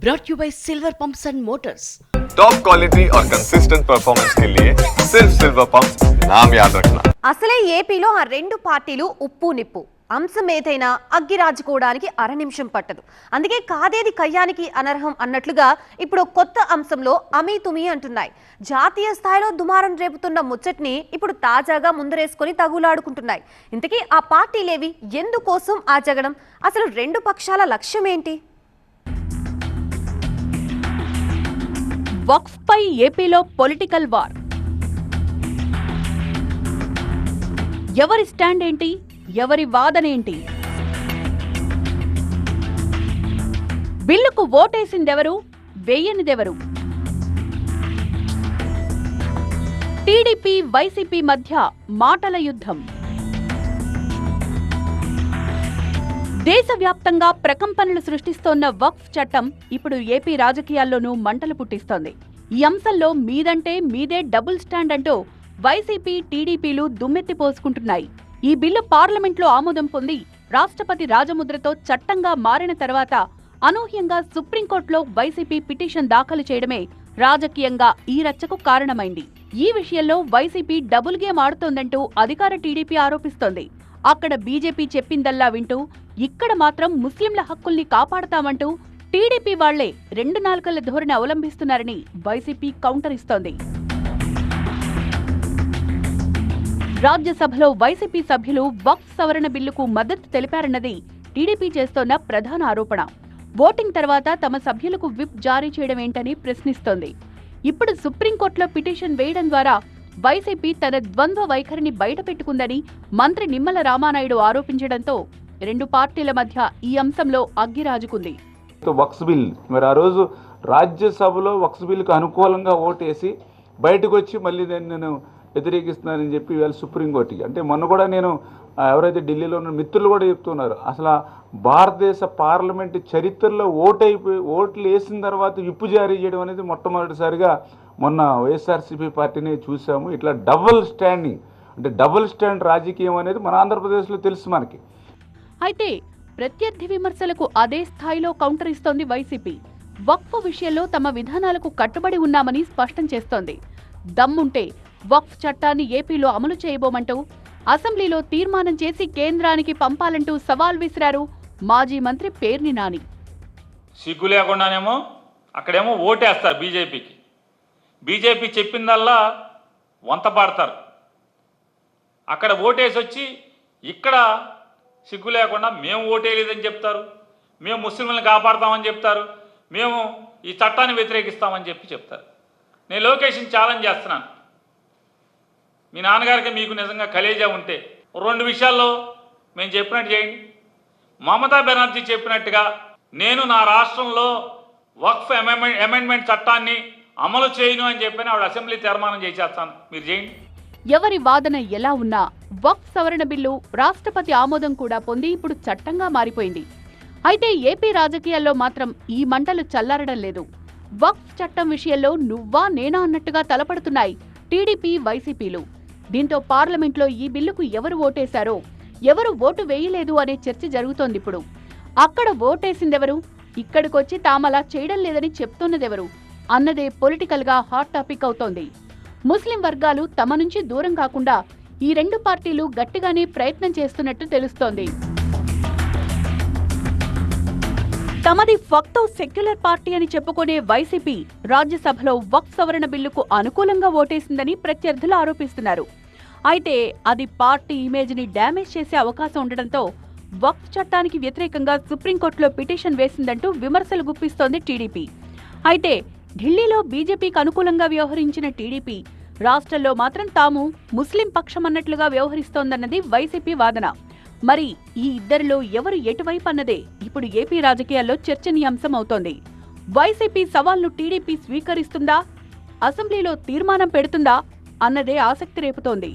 brought you by Silver Pumps and Motors. Top quality और consistent performance के लिए सिर्फ सिल्वर पंप नाम याद रखना అసలే ఏపీలో ఆ రెండు పార్టీలు ఉప్పు నిప్పు అంశం ఏదైనా అగ్గి రాజుకోవడానికి అర నిమిషం పట్టదు అందుకే కాదేది కయ్యానికి అనర్హం అన్నట్లుగా ఇప్పుడు కొత్త అంశంలో అమీ తుమి అంటున్నాయి జాతీయ స్థాయిలో దుమారం రేపుతున్న ముచ్చట్ని ఇప్పుడు తాజాగా ముందరేసుకొని తగులాడుకుంటున్నాయి ఇంతకీ ఆ పార్టీలేవి ఎందుకోసం ఆ జగడం అసలు రెండు పక్షాల లక్ష్యం ఏంటి వక్ఫ్ పై ఏపీలో పొలిటికల్ వార్. ఎవరి స్టాండ్ ఏంటి ఎవరి వాదనేంటి? బిల్లుకు ఓటేసిందెవరు? వేయనిదెవరు? టీడీపీ వైసీపీ మధ్య మాటల యుద్ధం. దేశవ్యాప్తంగా ప్రకంపనలు సృష్టిస్తోన్న వక్ఫ్ చట్టం ఇప్పుడు ఏపీ రాజకీయాల్లోనూ మంటలు పుట్టిస్తోంది. ఈ అంశంలో మీదంటే మీదే డబుల్ స్టాండ్ అంటూ వైసీపీ టీడీపీలు దుమ్మెత్తి పోసుకుంటున్నాయి. ఈ బిల్లు పార్లమెంట్లో ఆమోదం పొంది రాష్ట్రపతి రాజముద్రతో చట్టంగా మారిన తర్వాత అనూహ్యంగా సుప్రీంకోర్టులో వైసీపీ పిటిషన్ దాఖలు చేయడమే రాజకీయంగా ఈ రచ్చకు కారణమైంది. ఈ విషయంలో వైసీపీ డబుల్ గేమ్ ఆడుతోందంటూ అధికార టీడీపీ ఆరోపిస్తోంది. అక్కడ బీజేపీ చెప్పిందల్లా వింటూ ఇక్కడ మాత్రం ముస్లింల హక్కుల్ని కాపాడతామంటూ టీడీపీ వాళ్ళే రెండు నాలుకల ధోరణి అవలంబిస్తున్నారని వైసీపీ కౌంటర్ ఇస్తోంది. రాజ్యసభలో వైసీపీ సభ్యులు వక్ఫ్ సవరణ బిల్లుకు మద్దతు తెలిపారన్నది టీడీపీ చేస్తోన్న ప్రధాన ఆరోపణ. ఓటింగ్ తర్వాత తమ సభ్యులకు విప్ జారీ చేయడం ఏంటని ప్రశ్నిస్తోంది. ఇప్పుడు సుప్రీంకోర్టులో పిటిషన్ వేయడం ద్వారా వైసీపీ తన ద్వంద్వ వైఖరిని బయటపెట్టుకుందని మంత్రి నిమ్మల రామానాయుడు ఆరోపించడంతో రెండు పార్టీల మధ్య ఈ అంశంలో అగ్గిరాజుకుంది వక్స్ బిల్. మరి ఆ రోజు రాజ్యసభలో వక్స్ బిల్కు అనుకూలంగా ఓటేసి బయటకు వచ్చి మళ్ళీ నేను నేను వ్యతిరేకిస్తున్నానని చెప్పి ఇవాళ సుప్రీంకోర్టుకి. అంటే మొన్న కూడా నేను ఎవరైతే ఢిల్లీలో ఉన్న మిత్రులు కూడా చెప్తున్నారు అసలు భారతదేశ పార్లమెంట్ చరిత్రలో ఓటైపోయి అయిపోయి ఓట్లు వేసిన తర్వాత విప్పు జారీ చేయడం అనేది మొట్టమొదటిసారిగా మొన్న వైఎస్ఆర్సీపీ పార్టీని చూసాము. ఇట్లా డబుల్ స్టాండింగ్ అంటే డబుల్ స్టాండ్ రాజకీయం అనేది మన ఆంధ్రప్రదేశ్లో తెలుసు మనకి. అయితే ప్రత్యర్థి విమర్శలకు అదే స్థాయిలో కౌంటర్ ఇస్తోంది వైసీపీ. వక్ఫ్ విషయంలో తమ విధానాలకు కట్టుబడి ఉన్నామని స్పష్టం చేస్తోంది. దమ్ముంటే వక్ఫ్ చట్టాన్ని ఏపీలో అమలు చేయబోమంటూ అసెంబ్లీలో తీర్మానం చేసి కేంద్రానికి పంపాలంటూ సవాల్ విసిరారు మాజీ మంత్రి పేర్ని నాని. సిగ్గు లేకుండానేమో అక్కడేమో ఓటేస్తారు బీజేపీకి. బీజేపీ చెప్పిందల్లా వంత పాడతారు. అక్కడ ఓటేసి వచ్చి ఇక్కడ సిగ్గు లేకుండా మేము ఓటేయలేదని చెప్తారు. మేము ముస్లింలను కాపాడతామని చెప్తారు. మేము ఈ చట్టాన్ని వ్యతిరేకిస్తామని చెప్పి చెప్తారు. నేను లోకేష్ని ఛాలెంజ్ చేస్తున్నాను. మీ నాన్నగారికి మీకు నిజంగా కలేజా ఉంటే రెండు విషయాల్లో మేము చెప్పినట్టు చేయండి. మమతా బెనర్జీ చెప్పినట్టుగా నేను నా రాష్ట్రంలో వక్ఫ్ అమెండ్మెంట్ అమెండ్మెంట్ చట్టాన్ని అమలు చేయను అని చెప్పి ఆవిడ అసెంబ్లీ తీర్మానం చేసేస్తాను. మీరు చేయండి. ఎవరి వాదన ఎలా ఉన్నా వక్ఫ్ సవరణ బిల్లు రాష్ట్రపతి ఆమోదం కూడా పొంది ఇప్పుడు చట్టంగా మారిపోయింది. అయితే ఏపీ రాజకీయాల్లో మాత్రం ఈ మంటలు చల్లారడం లేదు. వక్ఫ్ చట్టం విషయంలో నువ్వా నేనా అన్నట్టుగా తలపడుతున్నాయి టీడీపీ వైసీపీలు. దీంతో పార్లమెంట్లో ఈ బిల్లుకు ఎవరు ఓటేశారో ఎవరు ఓటు వేయలేదు అనే చర్చ జరుగుతోంది ఇప్పుడు. అక్కడ ఓటేసిందెవరు? ఇక్కడికొచ్చి తామలా చేయడం లేదని చెప్తున్నదెవరు? అన్నదే పొలిటికల్గా హాట్ టాపిక్ అవుతోంది. ముస్లిం వర్గాలు తమ నుంచి దూరం కాకుండా ఈ రెండు పార్టీలు గట్టిగానే ప్రయత్నం చేస్తున్నట్టు తెలుస్తోంది. తమది ఫక్తో సెక్యులర్ పార్టీ అని చెప్పుకునే వైసీపీ రాజ్యసభలో వక్ఫ్ సవరణ బిల్లుకు అనుకూలంగా ఓటేసిందని ప్రత్యర్థులు ఆరోపిస్తున్నారు. అయితే అది పార్టీ ఇమేజ్ని డ్యామేజ్ చేసే అవకాశం ఉండడంతో వక్ఫ్ చట్టానికి వ్యతిరేకంగా సుప్రీంకోర్టులో పిటిషన్ వేసిందంటూ విమర్శలు గుప్పిస్తోంది టీడీపీ. అయితే ఢిల్లీలో బీజేపీకి అనుకూలంగా వ్యవహరించిన టీడీపీ రాష్ట్రంలో మాత్రం తాము ముస్లిం పక్షమన్నట్లుగా వ్యవహరిస్తోందన్నది వైసీపీ వాదన. మరి ఈ ఇద్దరిలో ఎవరు ఎటువైపు అన్నదే ఇప్పుడు ఏపీ రాజకీయాల్లో చర్చనీయాంశం అవుతోంది వైసీపీ సవాల్ను టీడీపీ స్వీకరిస్తుందా? అసెంబ్లీలో తీర్మానం పెడుతుందా? అన్నదే ఆసక్తి రేపుతోంది.